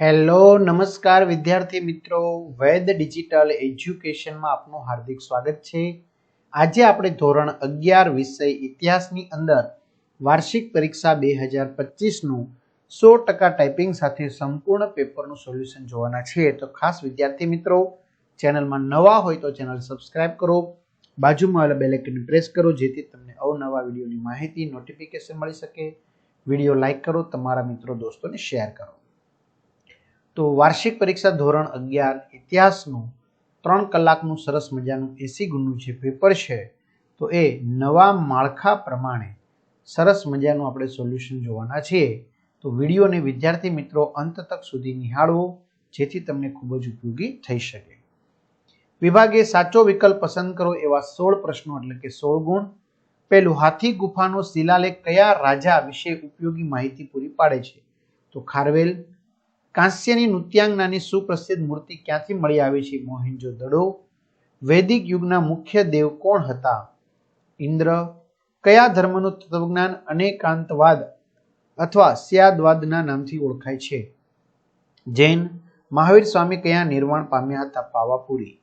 Hello, નમસ્કાર વિદ્યાર્થી મિત્રો. વેદ ડિજિટલ એજ્યુકેશનમાં આપનું હાર્દિક સ્વાગત છે. આજે આપણે ધોરણ અગિયાર વિષય ઇતિહાસની અંદર વાર્ષિક પરીક્ષા બે હજાર પચીસનું સો ટકા ટાઈપિંગ સાથે સંપૂર્ણ પેપરનું સોલ્યુશન જોવાના છીએ તો ખાસ વિદ્યાર્થી મિત્રો, ચેનલમાં નવા હોય તો ચેનલ સબસ્ક્રાઇબ કરો. બાજુમાં આવેલા બેલ પ્રેસ કરો, જેથી તમને અવનવા વિડીયોની માહિતી, નોટિફિકેશન મળી શકે. વીડિયો લાઇક કરો, તમારા મિત્રો, દોસ્તોને શેર કરો. તો વાર્ષિક પરીક્ષા ધોરણ અગિયાર ઇતિહાસનું, ત્રણ કલાકનું સરસ મજાનું એસી ગુણનું જે પેપર છે, તો એ નવા માળખા પ્રમાણે સરસ મજાનું આપણે સોલ્યુશન જોવાના છીએ. તો વિડીયોને વિદ્યાર્થી મિત્રો અંત તક સુધી નિહાળવો, જેથી તમને ખૂબ જ ઉપયોગી થઈ શકે. વિભાગે સાચો વિકલ્પ પસંદ કરો એવા સોળ પ્રશ્નો એટલે કે સોળ ગુણ. પહેલું હાથી ગુફાનો શિલાલેખ કયા રાજા વિશે ઉપયોગી માહિતી પૂરી પાડે છે? તો ખારવેલ કાંસ્યની નૃત્યાંગનાની સુપ્રસિદ્ધ મૂર્તિ ક્યાંથી મળી આવી છે? મોહેન્જો દડો. વૈદિક યુગના મુખ્ય દેવ કોણ હતા? ઇન્દ્ર. કયા ધર્મનું તત્વજ્ઞાન અનેકાંતવાદ અથવા સ્યાદવાદના નામથી ઓળખાય છે? જૈન. મહાવીર સ્વામી કયા નિર્વાણ પામ્યા હતા? પાવાપુરી.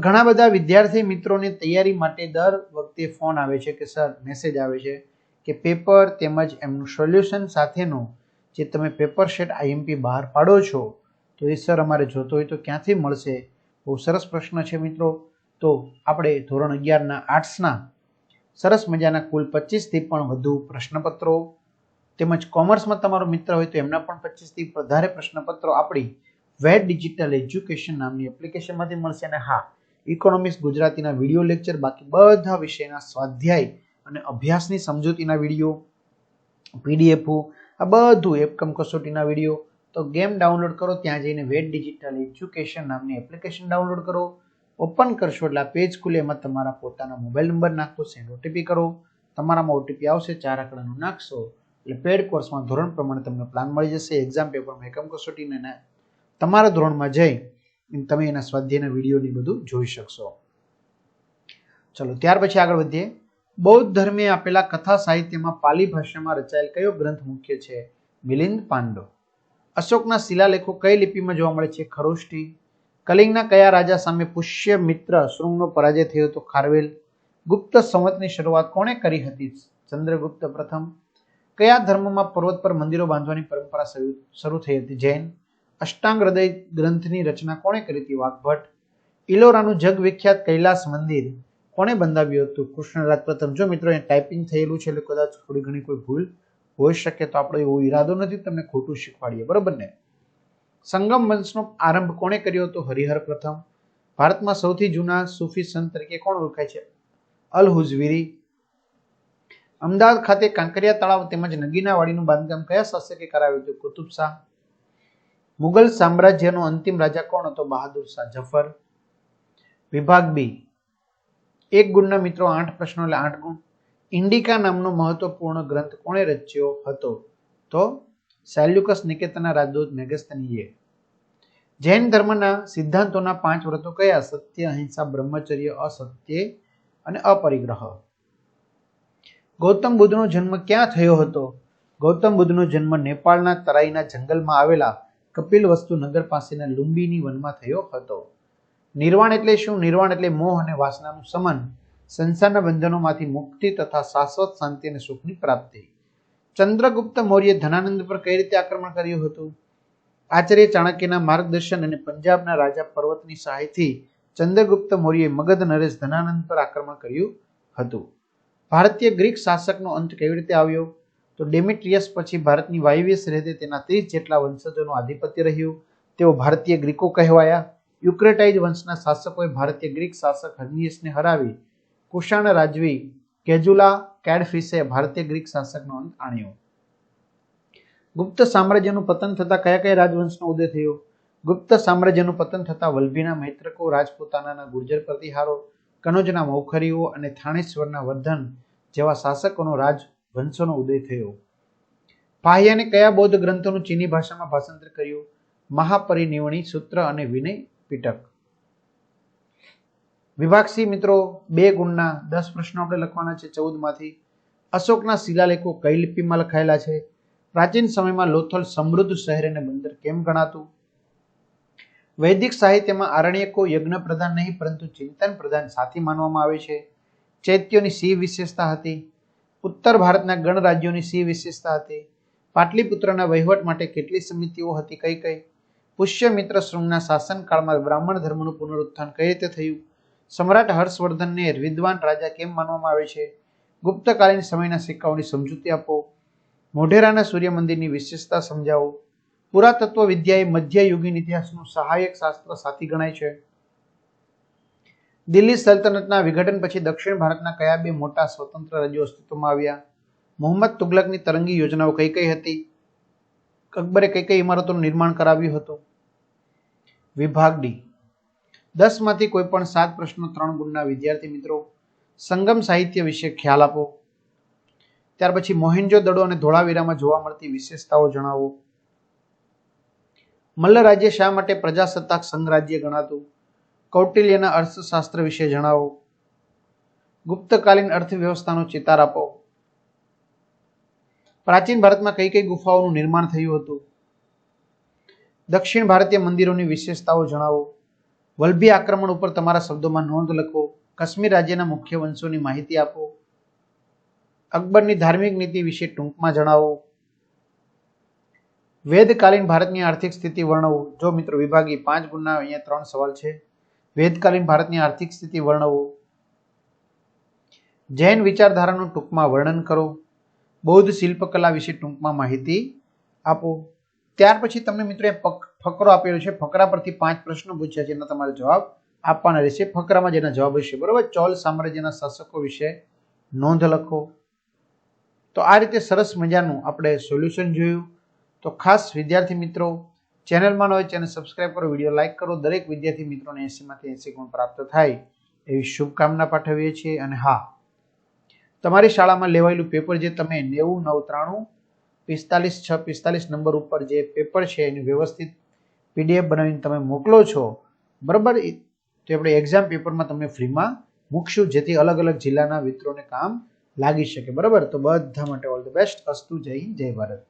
ઘણા બધા વિદ્યાર્થી મિત્રોને તૈયારી માટે દર વખતે ફોન આવે છે કે સર, મેસેજ આવે છે કે પેપર તેમજ એમનું સોલ્યુશન સાથેનો જે તમે પેપર શેટ આઈએમપી બહાર પાડો છો, તો એ સર અમારે જોતો હોય તો ક્યાંથી મળશે? બહુ સરસ પ્રશ્ન છે મિત્રો. તો આપણે ધોરણ અગિયારના આર્ટ્સના સરસ મજાના કુલ પચીસથી પણ વધુ પ્રશ્નપત્રો, તેમજ કોમર્સમાં તમારો મિત્ર હોય તો એમના પણ પચીસથી વધારે પ્રશ્નપત્રો આપણી વેડ ડિજિટલ એજ્યુકેશન નામની એપ્લિકેશનમાંથી મળશે. અને હા, ઇકોનોમિક્સ ગુજરાતીના વીડિયો લેક્ચર, બાકી બધા વિષયના સ્વાધ્યાય અને અભ્યાસની સમજૂતીના વીડિયો, પીડીએફો આ બધું એપકમ કસોટીના વીડિયો તો ગેમ ડાઉનલોડ કરો, ત્યાં જઈને વેટ ડિજિટલ એજ્યુકેશન નામની એપ્લિકેશન ડાઉનલોડ કરો. ઓપન કરશો એટલે આ પેજ ખુલે, એમાં તમારા પોતાના મોબાઈલ નંબર નાખો સેન્ડ ઓટીપી કરો. તમારામાં ઓટીપી આવશે, ચાર આંકડાનું નાખશો, એટલે પેડ કોર્સમાં ધોરણ પ્રમાણે તમને પ્લાન મળી જશે. એક્ઝામ પેપરમાં એકમ કસોટીને તમારા ધોરણમાં જઈ તમે એના સ્વાધ્યાયના વિડીયોની બધું જોઈ શકશો. ચલો, ત્યાર પછી આગળ વધીએ. બૌદ્ધ ધર્મે આપેલા કથા સાહિત્યમાં પાલી ભાષામાં રચાયેલ કયો ગ્રંથ મુખ્ય છે? મિલિંદ પાંડવ અશોકના શિલાલેખો કઈ લિપિમાં જોવા મળે છે? ખરોષ્ટી કલિંગના કયા રાજા સામે પુષ્ય મિત્ર શૃંગનો પરાજય થયો હતો? ખારવેલ. ગુપ્ત સંવતની શરૂઆત કોણે કરી હતી? ચંદ્રગુપ્ત પ્રથમ. કયા ધર્મમાં પર્વત પર મંદિરો બાંધવાની પરંપરા શરૂ થઈ હતી? જૈન. અષ્ટાંગ હૃદય ગ્રંથની રચના કોણે કરી હતી? વાઘભટ્ટ. ઇલોરાનું જગવિખ્યાત કૈલાસ મંદિર કોણે બંધાવ્યું હતું? કૃષ્ણરાજ પ્રથમ જો મિત્રો એ ટાઈપિંગ થયેલું છે એટલે કદાચ થોડી ઘણી કોઈ ભૂલ હોઈ શકે તો આપણો એવો ઈરાદો નથી, તમને ખોટું શીખવાડીએ. બરોબર ને? સંગમ વંશનો આરંભ કોણે કર્યો હતો? હરિહર પ્રથમ. ભારતમાં સૌથી જૂના સૂફી સંત તરીકે કોણ ઓળખાય છે? અલ હુઝવીરી. અમદાવાદ ખાતે કાંકરિયા તળાવ તેમજ નગીનાવાડીનું બાંધકામ કયા શાસકે કરાવ્યું હતું? કુતુબ શાહ. મુગલ સામ્રાજ્યનો અંતિમ રાજા કોણ હતો? બહાદુર શાહ જફર. વિભાગ બી. એક ગુણના મિત્રો, આઠ પ્રશ્નો એટલે આઠ ગુણ. ઇન્ડિકા નામનો મહત્વપૂર્ણ ગ્રંથ કોણે રચ્યો હતો? તો સેલ્યુકસ નિકેતના રાજદૂત મેગસ્તનીએ. જૈન ધર્મના સિદ્ધાંતોના પાંચ વ્રતો કયા? સત્ય, અહિંસા, બ્રહ્મચર્ય, અસત્ય અને અપરિગ્રહ. ગૌતમ બુદ્ધનો જન્મ ક્યાં થયો હતો? ગૌતમ બુદ્ધનો જન્મ નેપાળના તરાઈના જંગલમાં આવેલા કપિલ વસ્તુ નગર પાસેના લુંબીની વનમાં થયો હતો. નિર્વાણ એટલે શું? નિર્વાણ એટલે મોહ અને વાસનાનું સમન. સંસારના બંધનોમાંથી મુક્તિ તથા શાશ્વત શાંતિ અને સુખની પ્રાપ્તિ. ચંદ્રગુપ્ત મૌર્ય ધનાનંદ પર કઈ રીતે આક્રમણ કર્યું હતું? આચાર્ય ચાણક્યના માર્ગદર્શન અને પંજાબના રાજા પર્વતની સહાયથી ચંદ્રગુપ્ત મૌર્યએ મગધ નરેશ ધનાનંદ પર આક્રમણ કર્યું હતું. ભારતીય ગ્રીક શાસકનો અંત કેવી રીતે આવ્યો? તો ડેમિટ્રિયસ પછી ભારતની વાયવ્ય સરહદે તેના ત્રીસ જેટલા વંશજોનું આધિપત્ય રહ્યું. તેઓ ભારતીય ગ્રીકો કહેવાયા. યુક્રેટાઇઝ વંશના શાસકોએ ભારતીય ગ્રીક શાસક હર્નિયસને હરાવી, કુષાણ રાજવી કેજુલા કેડફિસે ભારતીય ગ્રીક શાસકનો અંત આણ્યો. ગુપ્ત સામ્રાજ્યનું પતન થતા કયા કયા રાજવંશનો ઉદય થયો? ગુપ્ત સામ્રાજ્યનું પતન થતા વલ્ભીના મૈત્રકો, રાજપૂતાનાના ગુર્જર પ્રતિહારો, કનોજના મૌખરીઓ અને થાણેશ્વરના વર્ધન જેવા શાસકોનો રાજવંશોનો ઉદય થયો. પાહ્યાને કયા બૌદ્ધ ગ્રંથોનું ચીની ભાષામાં ભાષાંતર કર્યું? મહાપરિનિવણી સૂત્ર અને વિનય પીટક. વિભાગ સી મિત્રો, બે ગુણના દસ પ્રશ્નો આપણે લખવાના છે ચૌદમાંથી અશોકના શિલાલેખો કઈ લિપિમાં લખાયેલા છે? પ્રાચીન સમયમાં લોથલ સમૃદ્ધ શહેર અને બંદર કેમ ગણાતું? વૈદિક સાહિત્યમાં આરણ્યકો યજ્ઞ પ્રધાન નહીં, પરંતુ ચિંતન પ્રધાન સાથી માનવામાં આવે છે. ચૈત્યોની સિંહ વિશેષતા હતી. ઉત્તર ભારતના ગણ રાજ્યોની સી વિશેષતા હતી. પાટલીપુત્રના વહીવટ માટે કેટલી સમિતિઓ હતી, કઈ કઈ? પુષ્યમિત્ર શૃંગના શાસનકાળમાં બ્રાહ્મણ ધર્મનું પુનરુત્થાન કઈ રીતે થયું? સમ્રાટ હર્ષવર્ધનને વિદ્વાન રાજા કેમ માનવામાં આવે છે? ગુપ્તકાલીન સમયના સિક્કાઓની સમજૂતી આપો. મોઢેરાના સૂર્ય મંદિરની વિશેષતા સમજાવો. પુરાતત્વ વિદ્યાએ મધ્યયુગીન ઇતિહાસનું સહાયક શાસ્ત્ર સાથી ગણાય છે. દિલ્હી સલ્તનતના વિઘટન પછી દક્ષિણ ભારતના કયા બે મોટા સ્વતંત્ર રાજ્યો અસ્તિત્વમાં આવ્યા? મોહમ્મદ તુગલકની તરંગી યોજનાઓ કઈ કઈ હતી? અકબરે કઈ કઈ ઇમારતોનું નિર્માણ કરાવ્યું હતું? વિભાગ ડી. દસમાંથી કોઈ પણ સાત પ્રશ્નો ત્રણ ગુણના વિદ્યાર્થી મિત્રો, સંગમ સાહિત્ય વિશે ખ્યાલ આપો. ત્યાર પછી મોહેન્જો દડો અને ધોળાવીરામાં જોવા મળતી વિશેષતાઓ જણાવો. મલ્લ રાજ્ય શા માટે પ્રજાસત્તાક સંઘ રાજ્ય ગણાતું? કૌટિલ્યના અર્થશાસ્ત્ર વિશે જણાવો. ગુપ્તકાલીન અર્થવ્યવસ્થાનો ચિતાર આપો. પ્રાચીન ભારતમાં કઈ કઈ ગુફાઓનું નિર્માણ થયું હતું? દક્ષિણ ભારતીય મંદિરોની વિશેષતાઓ જણાવો. વલભી આક્રમણ ઉપર તમારા શબ્દોમાં નોંધ લખો. કાશ્મીર રાજ્યના મુખ્ય વંશોની માહિતી આપો. અકબરની ધાર્મિક નીતિ વિશે ટૂંકમાં જણાવો. વેદકાલીન ભારતની આર્થિક સ્થિતિ વર્ણવો. જો મિત્રો વિભાગી પાંચ ગુણના અહીંયા ત્રણ સવાલ છે. વેદકાલીન ભારતની આર્થિક સ્થિતિ વર્ણવો. જૈન વિચારધારાનું ટૂંકમાં વર્ણન કરો. બૌદ્ધ શિલ્પકલા વિશે ટૂંકમાં માહિતી આપો. ત્યાર પછી તમને મિત્રો એ ફકરો આપેલો છે. ફકરા પરથી પાંચ પ્રશ્નો પૂછ્યા છે. એના તમારે જવાબ આપવાના રહેશે. ફકરામાં જેના જવાબ હશે. બરોબર? ચોલ સામ્રાજ્યના શાસકો વિશે નોંધ લખો. તો આ રીતે સરસ મજાનું આપણે સોલ્યુશન જોયું. તો ખાસ વિદ્યાર્થી મિત્રો ચેનલમાં હોય ચેનલ સબસ્ક્રાઇબ કરો, વીડિયો લાઇક કરો. દરેક વિદ્યાર્થી મિત્રોને એસીમાંથી એસી ગુણ પ્રાપ્ત થાય એવી શુભકામના પાઠવીએ છીએ. અને હા તમારી શાળામાં લેવાયેલું પેપર જે તમે નેવું, નવ, ત્રાણું, પિસ્તાલીસ, છ, પિસ્તાલીસ નંબર ઉપર જે પેપર છે એની વ્યવસ્થિત પીડીએફ બનાવીને તમે મોકલો છો, બરાબર? તો આપણે એક્ઝામ પેપરમાં તમને ફ્રીમાં મૂકશું, જેથી અલગ અલગ જિલ્લાના મિત્રોને કામ લાગી શકે, બરાબર? તો બધા માટે ઓલ ધ બેસ્ટ અસ્તુ જય હિન્દ, જય ભારત.